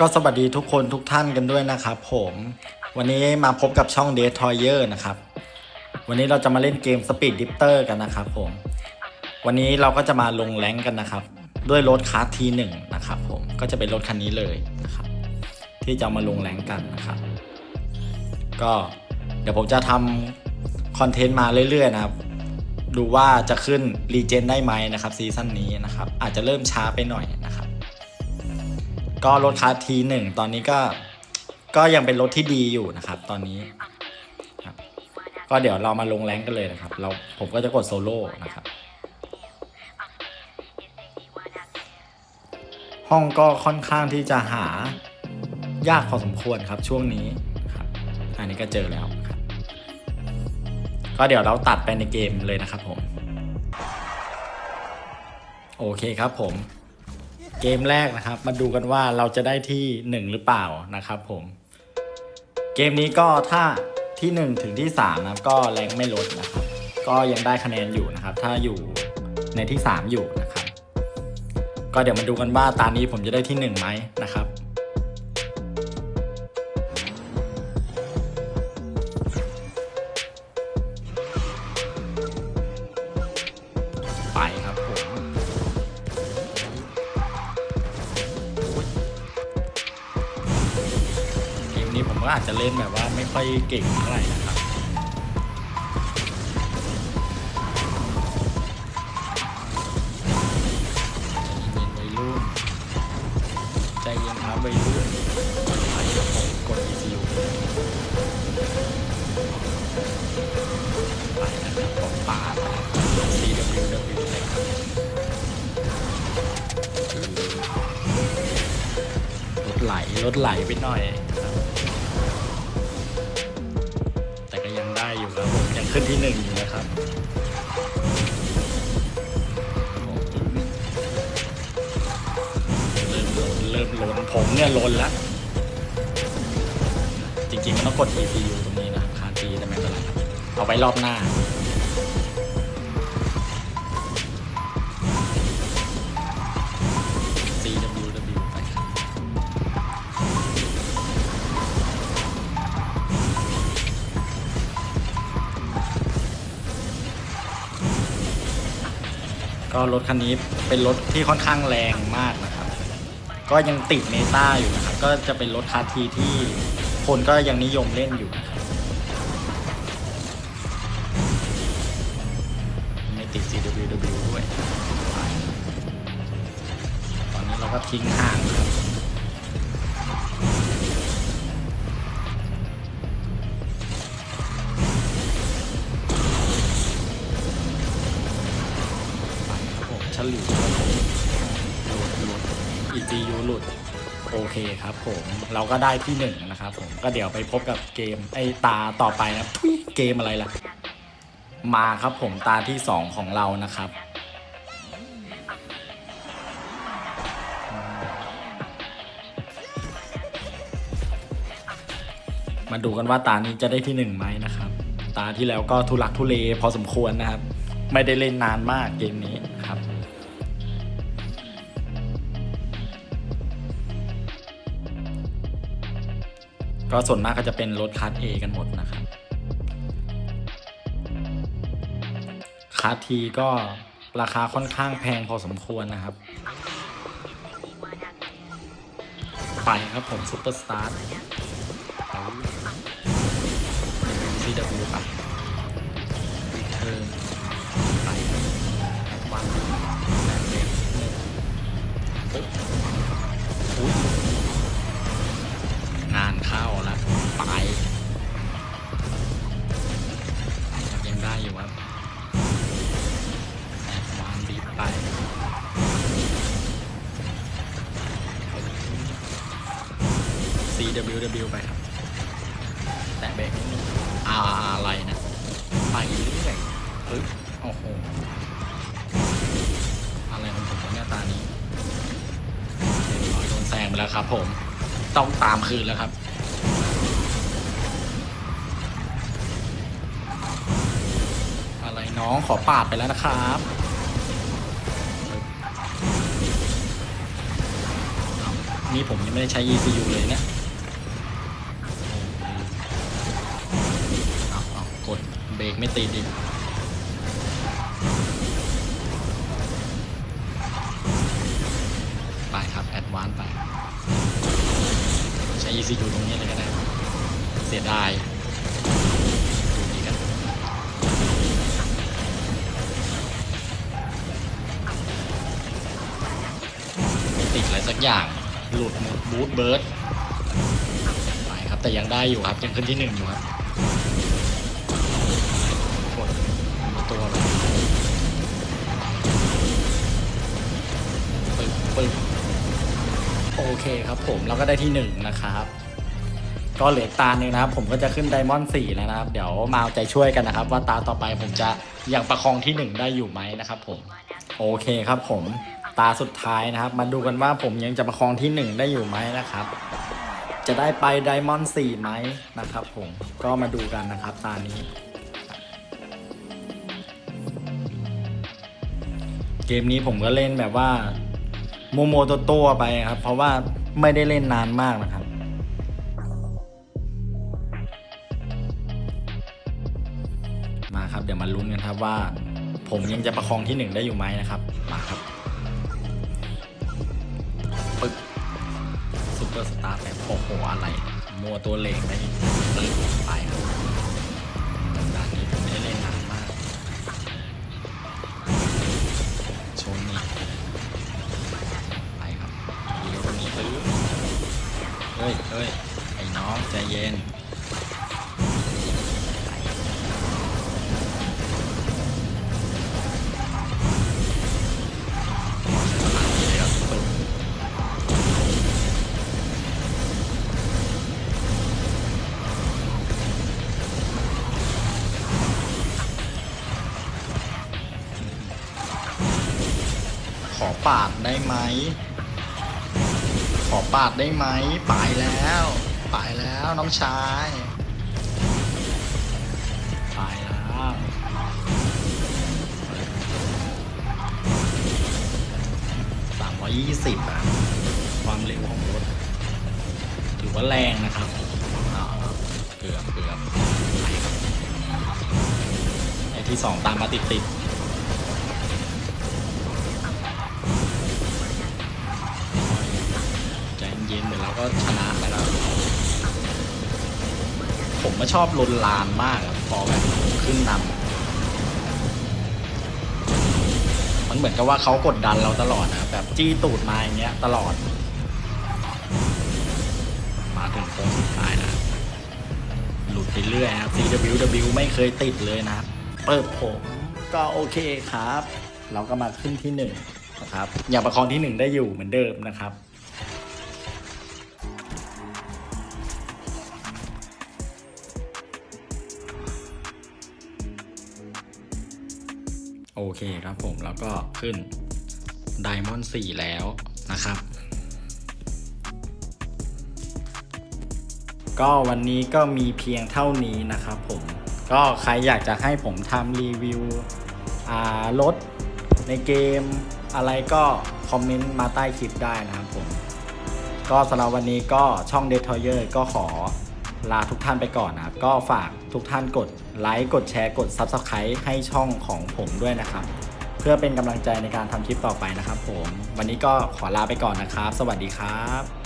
ก็สวัสดีทุกคนทุกท่านกันด้วยนะครับผมวันนี้มาพบกับช่อง d e t o y e r นะครับ วันนี้เราจะมาเล่นเกม Speed d i f t e r กันนะครับผม วันนี้เราก็จะมาลงแรงกันนะครับ ด้วยรถคาร์ทีหนึ่งนะครับผมก็จะเป็นรถคันนี้เลยนะครับ ที่จะมาลงแรงกันนะครับ ก็เดี๋ยวผมจะทำคอนเทนต์มาเรื่อยๆนะครับ ดูว่าจะขึ้นรีเจนได้ไหมนะครับซีซั่นนี้นะครับ อาจจะเริ่มช้าไปหน่อยนะครับ ก็รถคาร์ทีหนึ่งตอนนี้ก็ก็ยังเป็นรถที่ดีอยู่นะครับ ตอนนี้ครับก็เดี๋ยวเรามาลงแรงกันเลยนะครับ เราผมก็จะกดโซโล่นะครับ ห้องก็ค่อนข้างที่จะหายากพอสมควรครับช่วงนี้ครับอันนี้ก็เจอแล้วครับ ก็เดี๋ยวเราตัดไปในเกมเลยนะครับผม โอเคครับผม กมแรกนะครับ มาดูกันว่าเราจะได้ที่ 1 หรือเปล่านะครับผม เกมนี้ก็ถ้าที่ 1 ถึงที่3นะครับก็แรงไม่ลดนะครับ ก็ยังได้คะแนนอยู่นะครับ ถ้าอยู่ในที่ 3 อยู่นะครับ ก็เดี๋ยวมาดูกันว่าตานี้ผมจะได้ที่1ไหมนะครับ ก็อาจจะเล่นแบบว่าไม่ค่อยเก่งเท่าไหร่นะครับใจเย็นๆวัยรุ่นใจเย็นครับวัยรุ่นไปครับผมกด ECU ไปนะครับผมปาดไปแล้วครับ CWW เลยครับรถไหลรถไหลไปหน่อย ขึ้นที่หนึ่งอยู่นะครับเริ่มล้นเริ่มล้นผมเนี่ยล้นแล้วจริงๆมันต้องกด EPU ตรงนี้นะครับคาทีแต่ไม่เป็นไรเอาไว้รอบหน้า ก็รถคันนี้เป็นรถที่ค่อนข้างแรงมากนะครับ ก็ยังติดเมตาอยู่นะครับ ก็จะเป็นรถคาร์ทีที่คนก็ยังนิยมเล่นอยู่นะครับไม่ติด CWW ด้วย ตอนนี้เราก็ทิ้งห่าง ฉลุยครับผมหลุดหลุด ECU หลุด โอเคครับผมเราก็ได้ที่หนึ่งนะครับผมก็เดี๋ยวไปพบกับเกมไอตาต่อไปนะทุยเกมอะไรล่ะ มาครับผมตาที่สองของเรานะครับมาดูกันว่าตานี้จะได้ที่หนึ่งไหมนะครับ ตาที่แล้วก็ทุลักทุเลพอสมควรนะครับ ไม่ได้เล่นนานมากเกมนี้ ก็ส่วนมากก็จะเป็นรถคัส A กันหมดนะครับคัสทีก็ราคาค่อนข้างแพงพอสมควรนะครับ ไปครับผมซุปเปอร์สตาร์ CW ไปานเข้าแล้วไปยังได้อยู่ครับแอดวานดีไป CWW ไปครับแตะเบรกอาอะไรนะไปเรื่อยปึ๊บโอ้โหอะไรของผมวะเนี่ยตานี้เรียบร้อยโดนแซงไปแล้วครับผม ต้องตามคืนแล้วครับ อะไรน้องขอปาดไปแล้วนะครับนี้ผมยังไม่ได้ใช้ ECU เลยนะเอาเอากดเบรกไม่ติดดิไปครับ แอดวานไป ช้ ECU ตรงนี้เลยก็ได้ เสียดายดูดีกันม่ติดอะไรสักอย่าง หลุดหมดบูทเบิร์ดไปครับแต่ยังได้อยู่ครับ ยังขึ้นที่หนึ่งอยู่ครับ เคครับผมเราก็ได้ที่หนึ่งนะครับ ก็เหลือตาหนึ่งนะครับ ผมก็จะขึ้นไดมอนด์สี่แล้วนะครับ เดี๋ยวมาเอาใจช่วยกันนะครับ ว่าตาต่อไปผมจะยังประคองที่หนึ่งได้อยู่ไหมนะครับ ผม โอเคครับ ผมตาสุดท้ายนะครับ มาดูกันว่าผมยังจะประคองที่หนึ่งได้อยู่ไหมนะครับ จะได้ไปไดมอนด์สี่ไหมนะครับ ผมก็มาดูกันนะครับ ตานี้เกมนี้ผมก็เล่นแบบว่า โมโมตัวตัวไปครับ เพราะว่าไม่ได้เล่นนานมากนะครับ มาครับ เดี๋ยวมาลุ้นกันครับว่า ผมยังจะประคองที่หนึ่งได้อยู่ไหมนะครับ มาครับปึ๊บซูเปอร์สตาร์แบบโอ้โหอะไรมัวตัวเลงได้ปึ๊บไปครับ เฮ้ยเฮ้ยไอ้น้องใจเย็นขอปาดได้ไหม อปาดได้ไหมไปแล้วไปแล้วน้องชายไปแล้วสามร้อยยี่สิบอะความเร็วของรถ ถือว่าแรงนะครับเกือบเกือบไอที่สองตามมาติดติด ชนะไปแล้ว ผมม่ชอบลนลานมากพอแบบขึ้นนำมันเหมือนกับว่าเขากดดันเราตลอดนะแบบจี้ตูดมาอย่างเงี้ยตลอด มาถึงโค้งสุดท้ายนะหลุดไปเรื่อยนะครับ CWW ไม่เคยติดเลยนะครับเปิดผมก็โอเคครับ เราก็มาขึ้นที่หนึ่งนะครับ อยังประคองที่หนึ่งได้อยู่เหมือนเดิมนะครับ โอเคครับผมแล้วก็ขึ้น Diamond 4 แล้วนะครับ ก็วันนี้ก็มีเพียงเท่านี้นะครับผม ก็ใครอยากจะให้ผมทำรีวิวรถในเกมอะไรก็คอมเมนต์มาใต้คลิปได้นะครับผม ก็สำหรับวันนี้ก็ช่อง d e t o y e r ก็ขอ ลาทุกท่านไปก่อนนะครับ ก็ฝากทุกท่านกดไลค์กดแชร์กด Subscribe ให้ช่องของผมด้วยนะครับ เพื่อเป็นกำลังใจในการทำคลิปต่อไปนะครับผม วันนี้ก็ขอลาไปก่อนนะครับ สวัสดีครับ